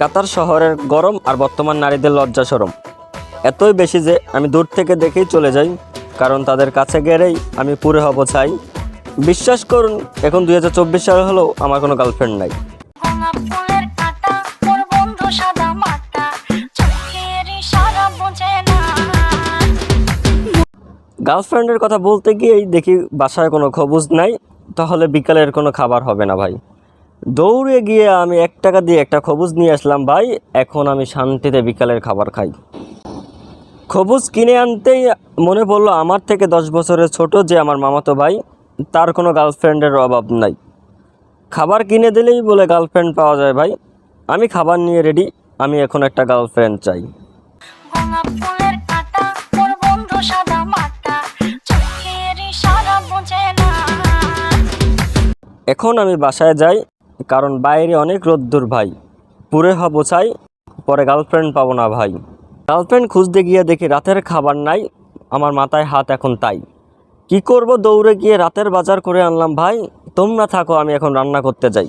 কাতার শহরের গরম আর বর্তমান নারীদের লজ্জা সরম। এতই বেশি যে আমি দূর থেকে দেখেই চলে যাই কারণ তাদের কাছে গেলেই আমি পুরে হব চাই বিশ্বাস করুন এখন দুই সাল হলেও আমার কোনো গার্লফ্রেন্ড নাই। গার্লফ্রেন্ডের কথা বলতে গিয়েই দেখি বাসায় কোনো খবুজ নাই তাহলে বিকালের কোনো খাবার হবে না ভাই। দৌড়ে গিয়ে আমি এক টাকা দিয়ে একটা খবুজ নিয়ে আসলাম ভাই এখন আমি শান্তিতে বিকালের খাবার খাই। খবুজ কিনে আনতেই মনে পড়ল আমার থেকে দশ বছরের ছোট যে আমার মামাতো ভাই তার কোনো গার্লফ্রেন্ডের অভাব নাই। খাবার কিনে দিলেই বলে গার্লফ্রেন্ড পাওয়া যায় ভাই। আমি খাবার নিয়ে রেডি আমি এখন একটা গার্লফ্রেন্ড চাই। এখন আমি বাসায় যাই কারণ বাইরে অনেক রোদ্দুর ভাই। পুরে হব চাই, পরে গার্লফ্রেন্ড পাবো না ভাই। গার্লফ্রেন্ড খুঁজতে গিয়ে দেখি রাতের খাবার নাই, আমার মাথায় হাত এখন তাই। কি করব দৌড়ে গিয়ে রাতের বাজার করে আনলাম ভাই, তোমরা থাকো, আমি এখন রান্না করতে যাই।